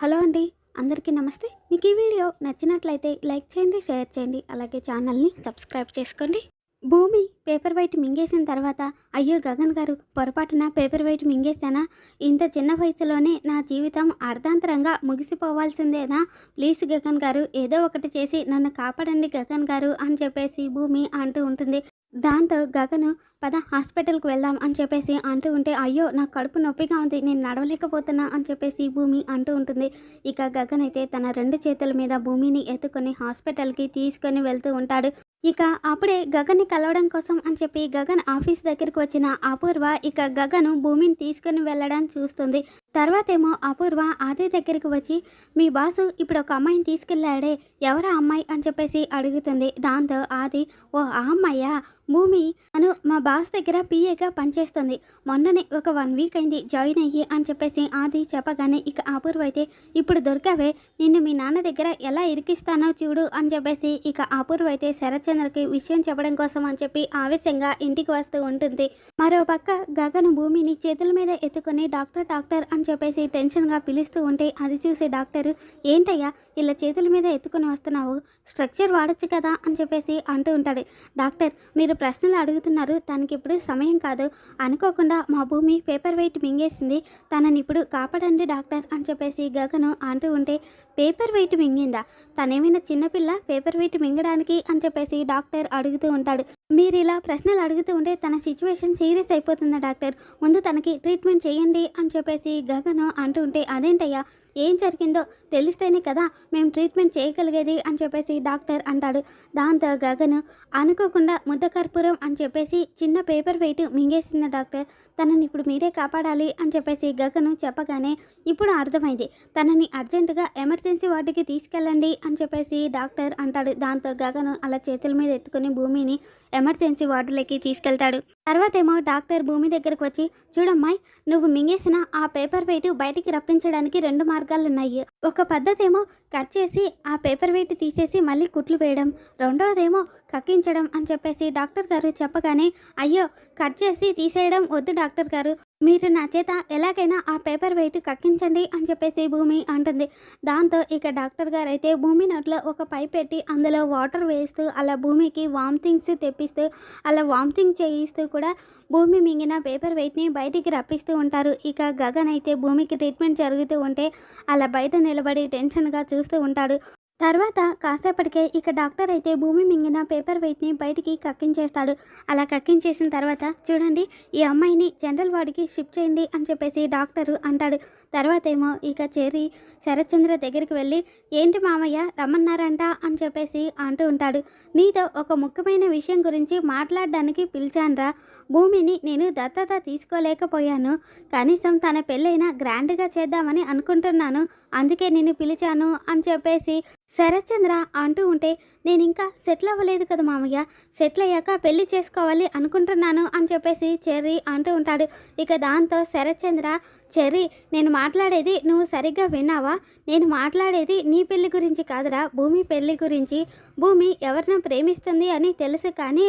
Hello అండి అందరికీ నమస్తే. మీకు ఈ వీడియో నచ్చినట్లయితే లైక్ చేయండి షేర్ చేయండి అలాగే ఛానల్ని సబ్స్క్రైబ్ చేసుకోండి. భూమి పేపర్ వైట్ మింగేసిన తర్వాత అయ్యో గగన్ గారు పొరపాటున పేపర్ వైట్ మింగేశానా? ఇంత చిన్న వయసులోనే నా జీవితం అర్ధాంతరంగా ముగిసిపోవాల్సిందేనా? ప్లీజ్ గగన్ గారు ఏదో ఒకటి చేసి నన్ను కాపాడండి గగన్ గారు అని చెప్పేసి భూమి అంటూ ఉంటుంది. దాంతో గగను పద హాస్పిటల్కి వెళ్దాం అని చెప్పేసి అంటూ ఉంటే అయ్యో నా కడుపు నొప్పిగా ఉంది నేను నడవలేకపోతున్నా అని చెప్పేసి భూమి అంటూ ఉంటుంది. ఇక గగన్ అయితే తన రెండు చేతుల మీద భూమిని ఎత్తుకొని హాస్పిటల్కి తీసుకొని వెళ్తూ ఉంటాడు. ఇక అప్పుడే గగన్ని కలవడం కోసం అని చెప్పి గగన్ ఆఫీస్ దగ్గరికి వచ్చిన అపూర్వ ఇక గగను భూమిని తీసుకుని వెళ్ళడం చూస్తుంది. తర్వాతేమో అపూర్వ ఆది దగ్గరికి వచ్చి మీ బాసు ఇప్పుడు ఒక అమ్మాయిని తీసుకెళ్ళాడే ఎవరా అమ్మాయి? అని చెప్పేసి అడుగుతుంది. దాంతో ఆది ఓ ఆ అమ్మాయ్యా భూమి అను మా బాస్ దగ్గర పిఏగా పనిచేస్తుంది. మొన్ననే ఒక వన్ వీక్ అయింది జాయిన్ అయ్యి అని చెప్పేసి ఆది చెప్పగానే ఇక అపూర్వ అయితే ఇప్పుడు దొరికావే నిన్ను మీ నాన్న దగ్గర ఎలా ఇరికిస్తానో చూడు అని చెప్పేసి ఇక అపూర్వ అయితే శరత్చంద్రకి విషయం చెప్పడం కోసం అని చెప్పి ఆవేశంగా ఇంటికి వస్తూ ఉంటుంది. మరో పక్క గగను భూమిని చేతుల మీద ఎత్తుకొని డాక్టర్ డాక్టర్ అని చెప్పేసి టెన్షన్గా పిలుస్తూ ఉంటే అది చూసి డాక్టర్ ఏంటయ్యా ఇలా చేతుల మీద ఎత్తుకొని వస్తున్నావు? స్ట్రక్చర్ వాడచ్చు కదా అని చెప్పేసి అంటూ ఉంటాడు. డాక్టర్ మీరు ప్రశ్నలు అడుగుతున్నారు. తనకి ఇప్పుడు సమయం కాదు. అనుకోకుండా మా భూమి పేపర్ వెయిట్ మింగేసింది. తనని ఇప్పుడు కాపాడండి డాక్టర్ అని చెప్పేసి గగను అంటూ ఉంటే పేపర్ వెయిట్ మింగిందా? తనేమైనా చిన్నపిల్ల పేపర్ వెయిట్ మింగడానికి? అని చెప్పేసి డాక్టర్ అడుగుతూ ఉంటాడు. మీరు ఇలా ప్రశ్నలు అడుగుతూ ఉంటే తన సిచ్యువేషన్ సీరియస్ అయిపోతుందా డాక్టర్. ముందు తనకి ట్రీట్మెంట్ చేయండి అని చెప్పేసి గగను అంటూ ఉంటే అదేంటయ్యా? ఏం జరిగిందో తెలిస్తేనే కదా మేము ట్రీట్మెంట్ చేయగలిగేది అని చెప్పేసి డాక్టర్ అంటాడు. దాంతో గగను అనుకోకుండా ముద్ద కర్పూరం అని చెప్పేసి చిన్న పేపర్ వెయిట్ మింగేసింది డాక్టర్. తనని ఇప్పుడు మీరే కాపాడాలి అని చెప్పేసి గగను చెప్పగానే ఇప్పుడు అర్థమైంది. తనని అర్జెంటుగా ఎమర్జెన్సీ వార్డుకి తీసుకెళ్ళండి అని చెప్పేసి డాక్టర్ అంటాడు. దాంతో గగను అలా చేతుల మీద ఎత్తుకుని భూమిని ఎమర్జెన్సీ వార్డులోకి తీసుకెళ్తాడు. తర్వాతేమో డాక్టర్ భూమి దగ్గరకు వచ్చి చూడమ్మాయి నువ్వు మింగేసిన ఆ పేపర్ వెయిట్ బయటికి రప్పించడానికి రెండు మార్గాలు ఉన్నాయి ఒక పద్ధతి ఏమో కట్ చేసి ఆ పేపర్ వెయిట్ తీసేసి మళ్ళీ కుట్లు వేయడం. రెండవదేమో కక్కించడం అని చెప్పేసి డాక్టర్ గారు చెప్పగానే అయ్యో కట్ చేసి తీసేయడం వద్దు డాక్టర్ గారు. మీరు నా చేత ఎలాగైనా ఆ పేపర్ వెయిట్ కక్కించండి అని చెప్పేసి భూమి అంటుంది. దాంతో ఇక డాక్టర్ గారు అయితే భూమి నోట్లో ఒక పైప్ పెట్టి అందులో వాటర్ వేస్తూ అలా భూమికి వామిటింగ్స్ తెప్పిస్తూ అలా వామిటింగ్ చేయిస్తూ కూడా భూమి మింగిన పేపర్ వెయిట్ని బయటికి రప్పిస్తూ ఉంటారు. ఇక గగన్ అయితే భూమికి ట్రీట్మెంట్ జరుగుతూ ఉంటే అలా బయట నిలబడి టెన్షన్గా చూస్తూ ఉంటాడు. తర్వాత కాసేపటికే ఇక డాక్టర్ అయితే భూమి మింగిన పేపర్ వెయిట్ని బయటికి కక్కించేస్తాడు. అలా కక్కించేసిన తర్వాత చూడండి ఈ అమ్మాయిని జనరల్ వార్డుకి షిఫ్ట్ చేయండి అని చెప్పేసి డాక్టరు అంటాడు. తర్వాత ఏమో ఇక చేరి శరత్చంద్ర దగ్గరికి వెళ్ళి ఏంటి మామయ్య రమ్మన్నారంట అని చెప్పేసి అంటూ ఉంటాడు. నీతో ఒక ముఖ్యమైన విషయం గురించి మాట్లాడడానికి పిలిచాన్రా. భూమిని నేను దత్తత తీసుకోలేకపోయాను. కనీసం తన పెళ్ళైనా గ్రాండ్గా చేద్దామని అనుకుంటున్నాను. అందుకే నేను పిలిచాను అని చెప్పేసి శరత్చంద్ర అంటూ ఉంటే నేను ఇంకా సెటిల్ అవ్వలేదు కదా మామయ్య. సెటిల్ అయ్యాక పెళ్ళి చేసుకోవాలి అనుకుంటున్నాను అని చెప్పేసి చెర్రీ అంటూ ఉంటాడు. ఇక దాంతో శరత్చంద్ర చెర్రీ నేను మాట్లాడేది నువ్వు సరిగ్గా విన్నావా? నేను మాట్లాడేది నీ పెళ్ళి గురించి కాదురా భూమి పెళ్ళి గురించి. భూమి ఎవరినో ప్రేమిస్తుంది అని తెలుసు కానీ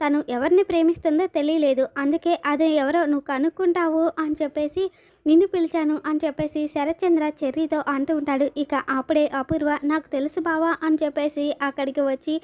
తను ఎవరిని ప్రేమిస్తుందో తెలియలేదు. అందుకే అది ఎవరో నువ్వు కనుక్కుంటావు అని చెప్పేసి నిన్ను పిలిచాను అని చెప్పేసి శరత్చంద్ర చెర్రీతో అంటూ ఉంటాడు. ఇక అప్పుడే అపూర్వ నాకు తెలుసు బావా అని చెప్పేసి అక్కడికి వచ్చి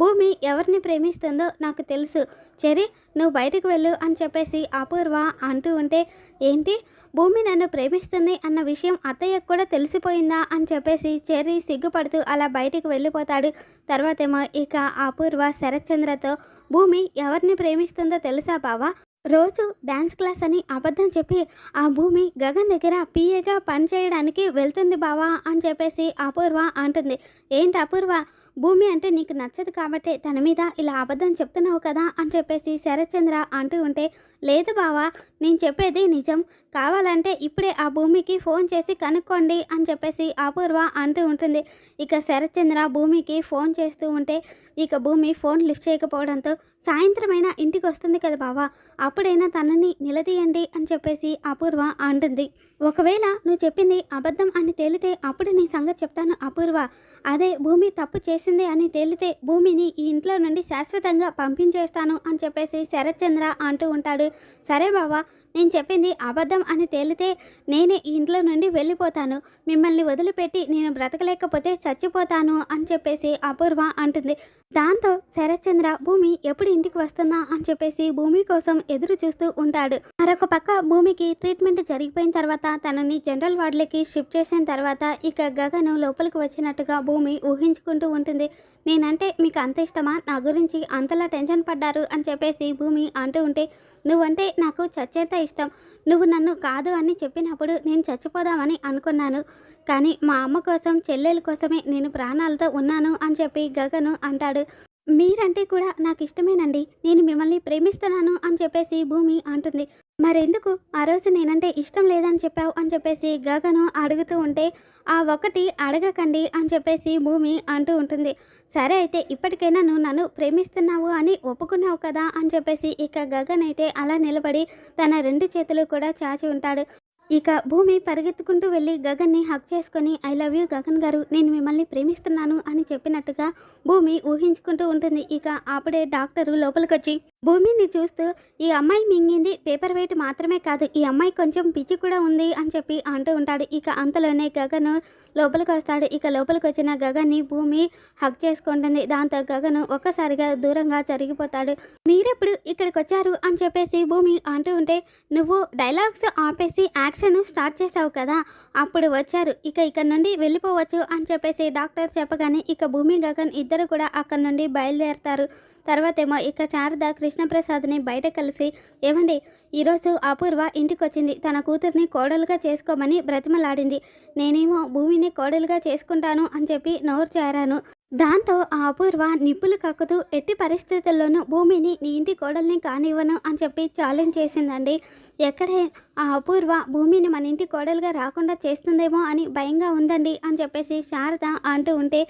భూమి ఎవరిని ప్రేమిస్తుందో నాకు తెలుసు. చెర్రీ నువ్వు బయటకు వెళ్ళు అని చెప్పేసి అపూర్వ అంటూ ఉంటే ఏంటి? భూమి నన్ను ప్రేమిస్తుంది అన్న విషయం అత్తయ్యకు కూడా తెలిసిపోయిందా అని చెప్పేసి చెర్రీ సిగ్గుపడుతూ అలా బయటికి వెళ్ళిపోతాడు. తర్వాతేమో ఇక అపూర్వ శరత్చంద్రతో భూమి ఎవరిని ప్రేమిస్తుందో తెలుసా బావా? రోజు డ్యాన్స్ క్లాస్ అని అబద్ధం చెప్పి ఆ భూమి గగన్ దగ్గర పిఏగా పనిచేయడానికి వెళ్తుంది బావా అని చెప్పేసి అపూర్వ అంటుంది. ఏంటి అపూర్వ? భూమి అంటే నీకు నచ్చదు కాబట్టి తన మీద ఇలా అబద్ధం చెప్తున్నావు కదా అని చెప్పేసి శరత్చంద్ర అంటూ ఉంటే లేదు బావా నేను చెప్పేది నిజం. కావాలంటే ఇప్పుడే ఆ భూమికి ఫోన్ చేసి కనుక్కోండి అని చెప్పేసి అపూర్వ అంటూ ఉంటుంది. ఇక శరత్చంద్ర భూమికి ఫోన్ చేస్తూ ఉంటే ఇక భూమి ఫోన్ లిఫ్ట్ చేయకపోవడంతో సాయంత్రమైనా ఇంటికి వస్తుంది కదా బావా అప్పుడైనా తనని నిలదీయండి అని చెప్పేసి అపూర్వ అంటుంది. ఒకవేళ నువ్వు చెప్పింది అబద్ధం అని తేలితే అప్పుడు నీ సంగతి చెప్తాను అపూర్వ. అదే భూమి తప్పు చేసింది అని తేలితే భూమిని ఈ ఇంట్లో నుండి శాశ్వతంగా పంపించేస్తాను అని చెప్పేసి శరత్చంద్ర అంటూ ఉంటాడు. సరే బావా నేను చెప్పింది అబద్ధం అని తేలితే నేనే ఈ ఇంట్లో నుండి వెళ్ళిపోతాను. మిమ్మల్ని వదిలిపెట్టి నేను బ్రతకలేకపోతే చచ్చిపోతాను అని చెప్పేసి అపూర్వ అంటుంది. దాంతో శరత్చంద్ర భూమి ఎప్పుడు ఇంటికి వస్తుందా? అని చెప్పేసి భూమి కోసం ఎదురు చూస్తూ ఉంటాడు. మరొక పక్క భూమికి ట్రీట్మెంట్ జరిగిపోయిన తర్వాత తనని జనరల్ వార్డులకి షిఫ్ట్ చేసిన తర్వాత ఇక గగను లోపలికి వచ్చినట్టుగా భూమి ఊహించుకుంటూ ఉంటుంది. నేనంటే మీకు అంత ఇష్టమా? నా గురించి అంతలా టెన్షన్ పడ్డారు? అని చెప్పేసి భూమి అంటూ ఉంటే నువ్వంటే నాకు చచ్చేంత ఇష్టం. నువ్వు నన్ను కాదు అని చెప్పినప్పుడు నేను చచ్చిపోదామని అనుకున్నాను. కానీ మా అమ్మ కోసం చెల్లెల కోసమే నేను ప్రాణాలతో ఉన్నాను అని చెప్పి గగను అంటాడు. మీరంటే కూడా నాకు ఇష్టమేనండి. నేను మిమ్మల్ని ప్రేమిస్తున్నాను అని చెప్పేసి భూమి అంటుంది. మరెందుకు? ఆ రోజు నేనంటే ఇష్టం లేదని చెప్పావు అని చెప్పేసి గగను అడుగుతూ ఉంటే ఆ ఒకటి అడగకండి అని చెప్పేసి భూమి అంటూ ఉంటుంది. సరే అయితే ఇప్పటికైనా నువ్వు నన్ను ప్రేమిస్తున్నావు అని ఒప్పుకున్నావు కదా అని చెప్పేసి ఇక గగన్ అయితే అలా నిలబడి తన రెండు చేతులు కూడా చాచి ఉంటాడు. ఇక భూమి పరిగెత్తుకుంటూ వెళ్ళి గగన్ని హక్ చేసుకొని ఐ లవ్ యూ గగన్ గారు నేను మిమ్మల్ని ప్రేమిస్తున్నాను అని చెప్పినట్టుగా భూమి ఊహించుకుంటూ ఉంటుంది. ఇక అప్పుడే డాక్టరు లోపలికొచ్చి భూమిని చూస్తూ ఈ అమ్మాయి మింగింది పేపర్ వెయిట్ మాత్రమే కాదు ఈ అమ్మాయి కొంచెం పిచ్చి కూడా ఉంది అని చెప్పి అంటూ ఉంటాడు. ఇక అంతలోనే గగను లోపలికి వస్తాడు. ఇక లోపలికి వచ్చిన గగన్ని భూమి హక్ చేసుకుంటుంది. దాంతో గగను ఒక్కసారిగా దూరంగా జరిగిపోతాడు. మీరెప్పుడు ఇక్కడికి వచ్చారు? అని చెప్పేసి భూమి అంటూ ఉంటే నువ్వు డైలాగ్స్ ఆపేసి యాక్షన్ స్టార్ట్ చేసావు కదా అప్పుడు వచ్చారు. ఇక ఇక్కడ నుండి వెళ్ళిపోవచ్చు అని చెప్పేసి డాక్టర్ చెప్పగానే ఇక భూమి గగన్ ఇద్దరు కూడా అక్కడ నుండి బయలుదేరతారు. తర్వాతేమో ఇక శారద కృష్ణప్రసాద్ని బయట కలిసి ఏమండి ఈరోజు అపూర్వ ఇంటికి వచ్చింది తన కూతుర్ని కోడలుగా చేసుకోమని బ్రతిమలాడింది. నేనేమో భూమిని కోడలుగా చేసుకుంటాను అని చెప్పి నోరు చేరాను దాంతో ఆ అపూర్వ నిప్పులు కక్కుతూ ఎట్టి పరిస్థితుల్లోనూ భూమిని నీ ఇంటి కోడల్ని కానివ్వను అని చెప్పి ఛాలెంజ్ చేసిందండి. ఎక్కడే ఆ అపూర్వ భూమిని మన ఇంటి కోడలుగా రాకుండా చేస్తుందేమో అని భయంగా ఉందండి అని చెప్పేసి శారద అంటూ ఉంటే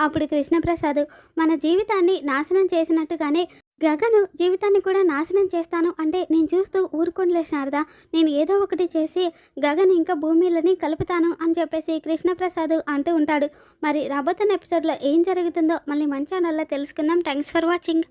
అప్పుడు కృష్ణప్రసాద్ మన జీవితాన్ని నాశనం చేసినట్టుగానే గగను జీవితాన్ని కూడా నాశనం చేస్తాను అంటే నేను చూస్తూ ఊరుకోనిలే శారదా. నేను ఏదో ఒకటి చేసి గగన్ ఇంకా భూమిలని కలుపుతాను అని చెప్పేసి కృష్ణప్రసాద్ అంటూ ఉంటాడు. మరి రాబోతున్న ఎపిసోడ్లో ఏం జరుగుతుందో మళ్ళీ మంచి ఛానల్లో తెలుసుకుందాం. Thanks for watching